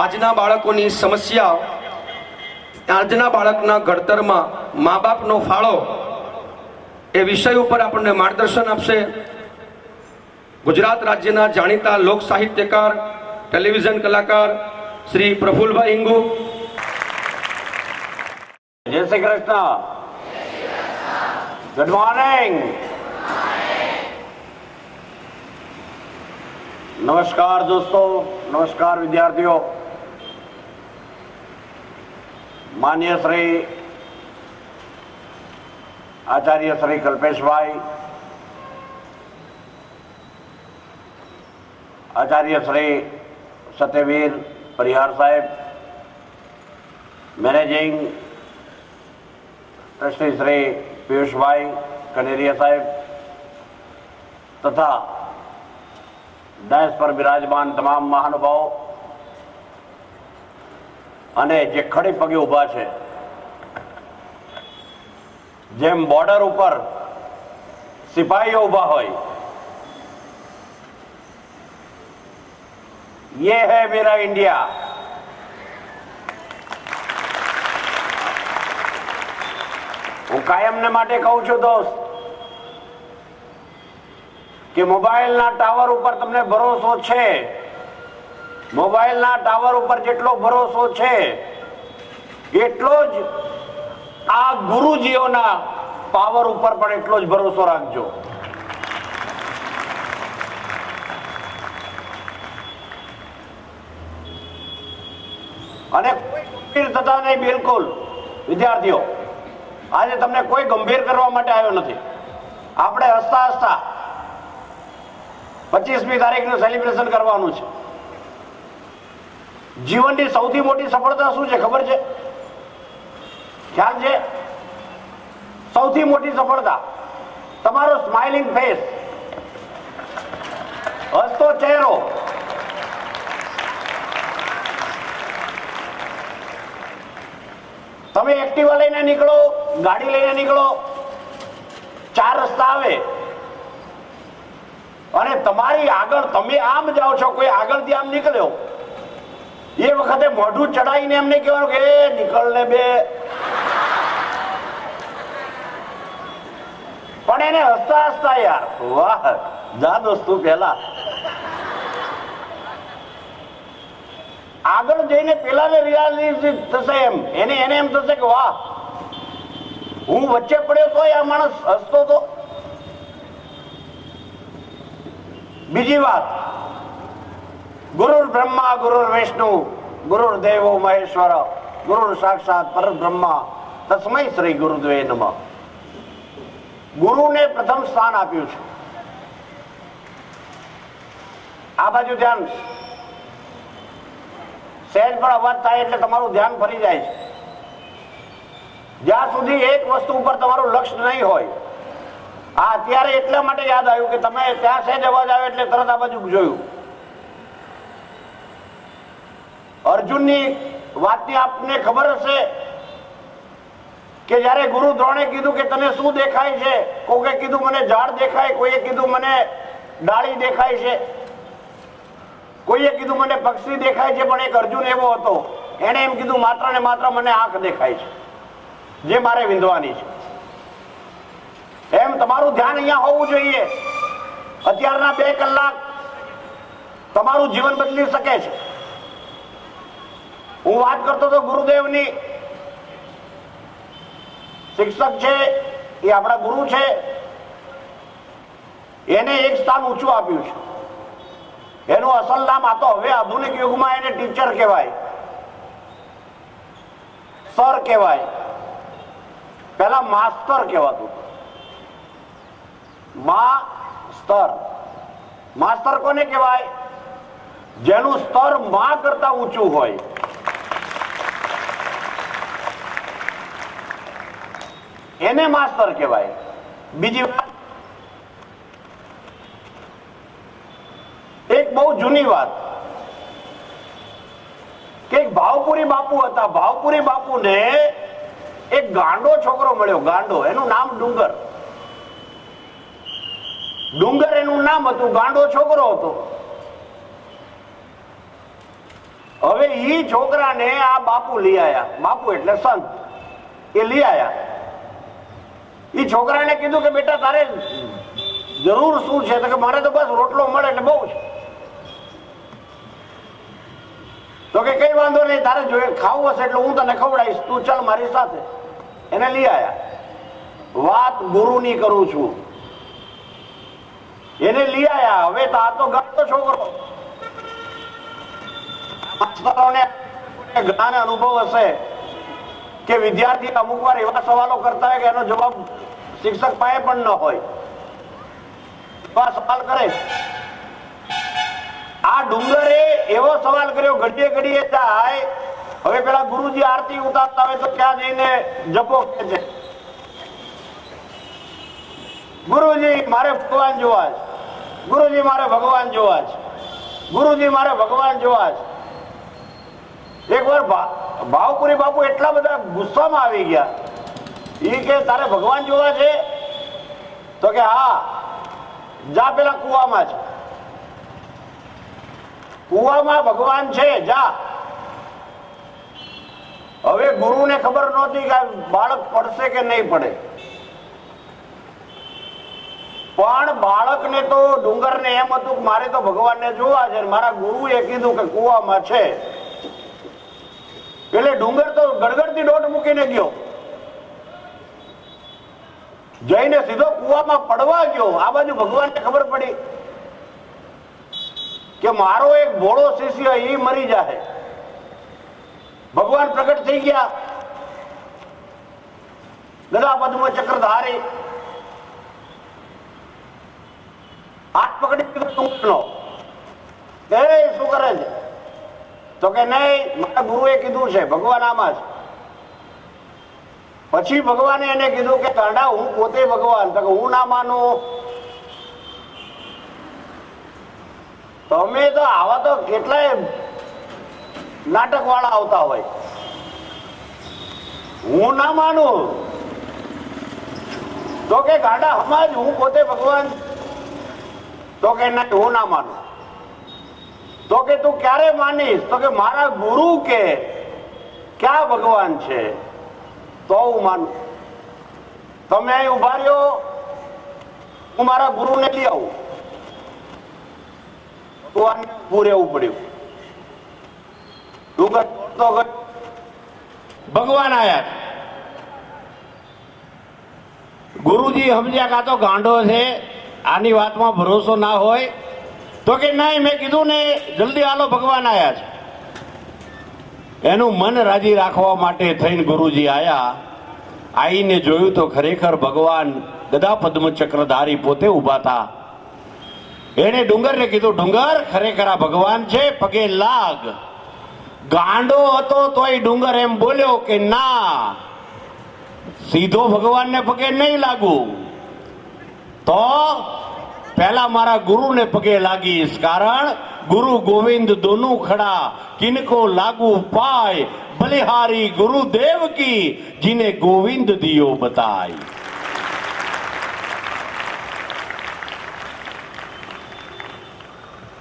આજના બાળકોની સમસ્યા આજના બાળકના ઘડતરમાં મા બાપનો ફાળો એ વિષય ઉપર આપણને માર્ગદર્શન આપશે. ગુજરાત રાજ્યના જાણીતા લોક સાહિત્યકાર, ટેલિવિઝન કલાકાર શ્રી પ્રફુલભાઈ હિંગુ. જય શ્રી કૃષ્ણ. ગુડ મોર્નિંગ નમસ્કાર દોસ્તો, નમસ્કાર વિદ્યાર્થીઓ. માન્ય શ્રી આચાર્ય શ્રી કલ્પેશભાઈ આચાર્ય શ્રી સત્યવીર પરિહાર સાહેબ મેનેજિંગ ટ્રસ્ટી શ્રી પિયુષભાઈ કનેરિયા સાહેબ તથા ડાયસ પર બિરાજમાન તમામ મહાનુભાવો અને જે ખડી પગે ઊભા છે જેમ બોર્ડર ઉપર સિપાહીઓ ઊભા હોય ये है मेरा इंडिया હું કાયમને માટે કહું છું દોસ્ત કે મોબાઈલના ટાવર ઉપર તમને ભરોસો છે મોબાઈલના ટાવર ઉપર જેટલો ભરોસો છે, એટલો જ આ ગુરુજીઓના પાવર ઉપર પણ એટલો જ ભરોસો રાખજો. અને ગંભીર થતા નહીં બિલકુલ. વિદ્યાર્થીઓ, આજે તમને કોઈ ગંભીર કરવા માટે આવ્યો નથી. આપણે હસતા હસતા પચીસમી તારીખનું સેલિબ્રેશન કરવાનું છે. જીવનની સૌથી મોટી સફળતા શું છે? ખબર છે? ખ્યાલ છે? સૌથી મોટી સફળતા. તમારો સ્માઇલિંગ ફેસ હસતો ચહેરો. તમે એક્ટિવા લઈને નીકળો, ગાડી લઈને નીકળો. ચાર રસ્તા આવે. અને તમારી આગળ, તમે આમ જાઓ છો, કોઈ આગળથી આમ નીકળ્યો એ વખતે મોઢું ચડાવીને એમને કહેવાનું કે નીકળ ને બે. પણ એને હસતા હસતા યાર, વાહ જા દોસ્તો પેલા. આગળ જઈને પેલાને રિયાલિટી થશે એમ. એને એને એમ થશે કે, વાહ, હું વચ્ચે પડ્યો તો આ માણસ હસતો તો. બીજી વાત ગુરુર બ્રહ્મા, ગુરુર વિષ્ણુ, ગુરુર દેવો મહેશ્વર, ગુરુર સાક્ષાત પરબ્રહ્મા, તસ્મય શ્રી ગુરુદ્વે નમ. ગુરુને પ્રથમ સ્થાન આપ્યું છે. આ બાજુ ધ્યાન સહેજ પણ અવાજ થાય એટલે તમારું ધ્યાન ફરી જાય છે. જ્યાં સુધી એક વસ્તુ ઉપર તમારું લક્ષ્ય નહીં હોય. આ અત્યારે એટલા માટે યાદ આવ્યું કે તમે ત્યાં સહેજ અવાજ આવ્યો એટલે તરત આ બાજુ જોયું. અર્જુનની વાતની આપને ખબર હશે કે જ્યારે ગુરુ દ્રોણે કીધું કે તને શું દેખાય છે, કોકે કીધું મને ઝાડ દેખાય, કોઈએ કીધું મને ડાળી દેખાય છે, કોઈએ કીધું મને પક્ષી દેખાય છે, પણ એક અર્જુન એવો હતો એને એમ કીધું, માત્ર ને માત્ર મને આંખ દેખાય છે, જે મારે વિંધવાની છે. એમ તમારું ધ્યાન અહીંયા હોવું જોઈએ. અત્યારના બે કલાક તમારું જીવન બદલી શકે છે. હું વાત કરતો હતો ગુરુદેવની. શિક્ષક છે, એ આપણા ગુરુ છે. એને એક સ્થાન ઊંચું આપ્યું છે. એનું અસલ નામ આ તો હવે આધુનિક યુગમાં એને ટીચર કહેવાય. સર કહેવાય. પેલા માસ્તર કહેવાતું. માસ્તર. માસ્તર કોને કહેવાય? જેનું સ્તરમાં કરતા ઊંચું હોય. એને માસ્તર કહેવાય. બીજી વાત, એક બહુ જૂની વાત. કે ભાવપુરી બાપુ હતા. ભાવપુરી બાપુને એક ગાંડો છોકરો મળ્યો, ગાંડો. એનું નામ ડુંગર. ડુંગર એનું નામ હતું, ગાંડો છોકરો હતો. હવે ઈ છોકરાને આ બાપુ લઈ આયા. બાપુ એટલે સંત. એ લઈ આયા. ઈ છોકરાને કીધું કે બેટા, તારે જરૂર શું છે? કે મારે તો બસ રોટલો મળે એટલે બહુ છે. તો કે કઈ વાંધો નહીં, તારે જોઈએ ખાવું હશે એટલે હું તને ખવડાવીશ. તું ચાલ મારી સાથે. એને લઈ આયા. વાત ગુરુની કરું છું. એને લઈ આયા. હવે તો આ તો ગણતો છોકરો. માસ્તરોને ઘણાને અનુભવ હશે. કે વિદ્યાર્થી અમુક વાર એવા સવાલો કરતા હોય કે એનો જવાબ શિક્ષક પાસે પણ ન હોય. સવાલ કરે. આ ડુંગરે એવો સવાલ કર્યો, ઘડીએ ઘડીએ થાય હવે પેલા ગુરુજી આરતી ઉતારતા હોય તો ક્યાં જઈને જપો કે છે. ગુરુજી, મારે ભગવાન જોવા છે. ગુરુજી, મારે ભગવાન જોવા છે. ગુરુજી, મારે ભગવાન જોવા છે. એકવાર ભા- ભાવપુરી બાપુ એટલા બધા ગુસ્સામાં આવી ગયા. એ કે, તારે ભગવાન જોવા છે? તો કે, હા, જા પેલા કુવામાં છે કુવામાં ભગવાન છે, જા. હવે ગુરુને ખબર નહોતી કે બાળક પડશે કે નહીં પડે. પણ બાળકને તો ડુંગરને એમ હતું કે મારે તો ભગવાનને જોવા છે. મારા ગુરુએ કીધું કે કુવામાં છે. એટલે ડુંગર તો ગડગડતી દોટ મૂકીને ગયો. જઈને સીધો કુવામાં પડવા ગયો. આ બાજુ ભગવાનને ખબર પડી કે મારો એક ભોળો શિષ્ય એ મરી જાય ભગવાન પ્રગટ થઈ ગયા. ગદા પદ્મ ચક્રધારી હાથ પકડી એ શું કરે છે? તો કે નહીં, મારા ગુરુએ કીધું છે, ભગવાન આમાં છે પછી ભગવાને એને કીધું કે કાંડા હું પોતે ભગવાન. તો હું ના માનું. તમે તો આવા તો કેટલાય નાટક વાળા આવતા હોય. હું ના માનું. તો કે, ગાડા જ હું પોતે ભગવાન. તો કે, નહીં, હું ના માનું. તો કે તું ક્યારે માનીશ? તો કે મારા ગુરુ કે? ક્યાં ભગવાન છે? તો હું માનું. તમે અહીં ઊભા રહ્યો, હું મારા ગુરુને લઈ આવું. ભગવાનને પૂરેવું પડ્યું. ડુંગર ગયો. ભગવાન આયા. ગુરુજી સમજ્યા કાં તો ગાંડો છે? આની વાતમાં ભરોસો ના હોય? તો કે નહીં મેં કીધું ને, જલ્દી આલો ભગવાન આવ્યા છે. એનું મન રાજી રાખવા માટે થઈને ગુરુજી આયા. આઈને જોયું તો ખરેખર ભગવાન ગદા પદ્મ ચક્રધારી પોતે ઊભા હતા એને ડુંગરને કીધું, ડુંગર, ખરેખર આ ભગવાન છે, પગે લાગ. ગાંડો હતો તોય ડુંગર એમ બોલ્યો કે ના, સીધો ભગવાનને પગે નહીં લાગુ. તો પહેલા મારા ગુરુને પગે લાગીશ કારણ ગુરુ ગોવિંદ દોનું ખડા. કિનકો લાગુ પાય. બલિહારી ગુરુદેવ કી, જીને ગોવિંદ દિયો બતાય.